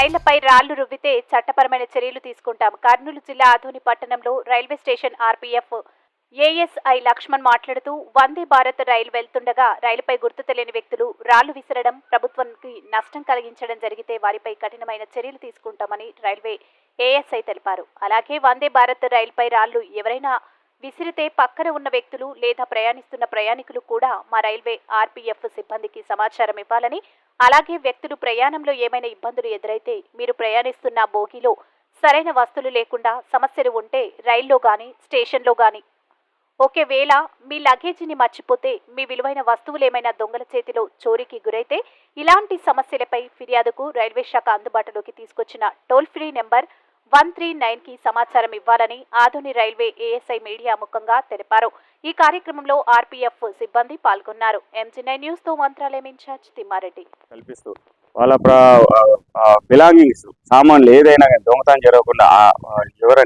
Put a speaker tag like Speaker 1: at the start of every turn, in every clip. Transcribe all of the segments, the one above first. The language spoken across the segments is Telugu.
Speaker 1: రైళ్ళపై రాళ్ళు రువ్వితే చట్టపరమైన చర్యలు తీసుకుంటాం. కర్నూలు జిల్లా ఆధోని పట్టణంలో railway station RPF ASI Lakshman మాట్లాడుతూ వందే భారత్ రైలు వెళ్తుండగా రైలుపై గుర్తు తెలియని వ్యక్తులు రాళ్ళు విసరడం ప్రభుత్వానికి నష్టం కలిగించడం జరిగితే వారిపై కఠినమైన చర్యలు తీసుకుంటామని రైల్వే ఏఎస్ఐ తెలిపారు. అలాగే వందే భారత్ రైలుపై రాళ్ళు ఎవరైనా విసిరితే పక్కన ఉన్న వ్యక్తులు లేదా ప్రయాణిస్తున్న ప్రయాణికులు కూడా మా రైల్వే ఆర్పీఎఫ్ సిబ్బందికి సమాచారం ఇవ్వాలని అలాగే వ్యక్తులు ప్రయాణంలో ఏమైనా ఇబ్బందులు ఎదురైతే మీరు ప్రయాణిస్తున్న బోగిలో సరైన వస్తువులు లేకుండా సమస్యలు ఉంటే రైల్లో కానీ స్టేషన్లో కానీ ఒకవేళ మీ లగేజీని మర్చిపోతే మీ విలువైన వస్తువులు ఏమైనా దొంగల చేతిలో చోరీకి గురైతే ఇలాంటి సమస్యలపై ఫిర్యాదుకు రైల్వే శాఖ అందుబాటులోకి తీసుకొచ్చిన toll free number one three నైన్కి సమాచారం ఇవ్వాలని ఆధుని రైల్వే ఏఎస్ఐ మీడియా ముఖంగా తెలిపారు. ఈ కార్యక్రమంలో ఆర్పీఎఫ్ సిబ్బంది పాల్గొన్నారు. ఎంజీ నైన్ న్యూస్తో మంత్రాలయం ఇన్ఛార్జ్ తిమ్మారెడ్డి.
Speaker 2: కల్పిస్తూ వాళ్ళ బిలాంగింగ్స్ సామాన్లు ఏదైనా దొంగతనం జరగకుండా ఆ-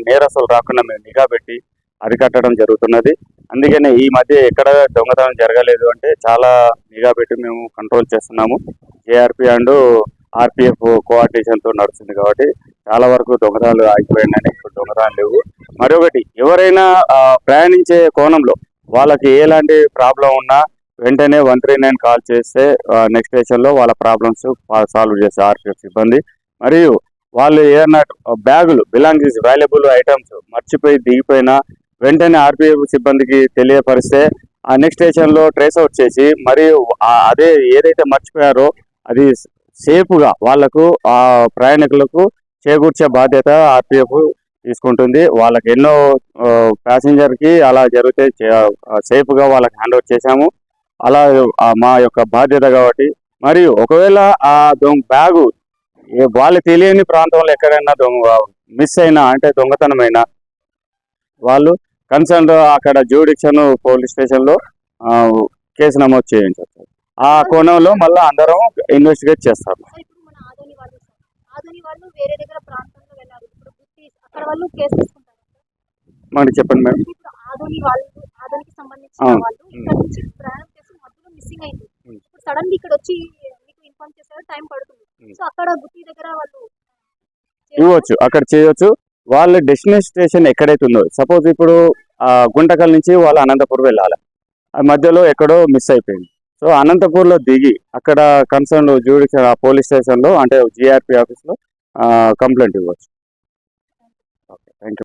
Speaker 2: నేరస్తులు రాకుండా మేము నిఘా పెట్టి అరికట్టడం జరుగుతున్నది. అందుకనే ఈ మధ్య ఎక్కడ దొంగతనం జరగలేదు అంటే చాలా నిఘా పెట్టి మేము కంట్రోల్ చేస్తున్నాము. జేఆర్పి అండ్ ఆర్పిఎఫ్ కోఆర్డినేషన్తో నడుస్తుంది కాబట్టి చాలా వరకు దొంగతనాలు ఆగిపోయినాయి ఇప్పుడు దొంగతనాలు లేవు. మరొకటి ఎవరైనా ప్రయాణించే కోణంలో వాళ్ళకి ఎలాంటి ప్రాబ్లం ఉన్నా వెంటనే వన్ త్రీ నైన్ కాల్ చేస్తే నెక్స్ట్ స్టేషన్లో వాళ్ళ ప్రాబ్లమ్స్ సాల్వ్ చేస్తే ఆర్పిఎఫ్ సిబ్బంది. మరియు వాళ్ళు ఏదన్నా బ్యాగులు బిలాంగింగ్స్ వాల్యుబుల్ ఐటమ్స్ మర్చిపోయి దిగిపోయినా వెంటనే ఆర్పిఎఫ్ సిబ్బందికి తెలియపరిస్తే ఆ నెక్స్ట్ స్టేషన్లో ట్రేస్ అవుట్ చేసి మరియు అదే ఏదైతే మర్చిపోయారో అది సేఫ్గా వాళ్ళకు ఆ ప్రయాణికులకు చేకూర్చే బాధ్యత ఆర్పిఎఫ్ తీసుకుంటుంది. వాళ్ళకి ఎన్నో ప్యాసింజర్కి అలా జరిగితే సేఫ్గా వాళ్ళకి హ్యాండ్ ఓవర్ చేశాము. అలా మా యొక్క బాధ్యత కాబట్టి. మరియు ఒకవేళ ఆ దొంగ బ్యాగు వాళ్ళు తెలియని ప్రాంతంలో ఎక్కడైనా దొంగ మిస్ అయినా అంటే దొంగతనమైనా వాళ్ళు కన్సర్న్ అక్కడ జ్యూడిక్షన్ పోలీస్ స్టేషన్లో కేసు నమోదు చేయించవచ్చు. ఆ కోణంలో మళ్ళీ అందరం ఇన్వెస్టిగేట్ చేస్తారు. మనకి చెప్పండి మేడం.
Speaker 3: సడన్ ఇక్కడ వచ్చి ఇన్ఫార్మ్ చేశారు టైం పడుతుంది. సో అక్కడ గుత్తి దగ్గర వాళ్ళు
Speaker 2: ఇవ్వచ్చు అక్కడ చేయొచ్చు. వాళ్ళ డెస్టినేషన్ ఎక్కడైతే ఉందో సపోజ్ ఇప్పుడు గుంటకల్ నుంచి వాళ్ళు అనంతపూర్ వెళ్ళాలి. ఆ మధ్యలో ఎక్కడో మిస్ అయిపోయింది. సో అనంతపూర్లో దిగి అక్కడ కన్సర్న్ జ్యూడిషియల్ పోలీస్ స్టేషన్లో అంటే జిఆర్పి ఆఫీస్లో కంప్లైంట్ ఇవ్వచ్చు. Okay thank you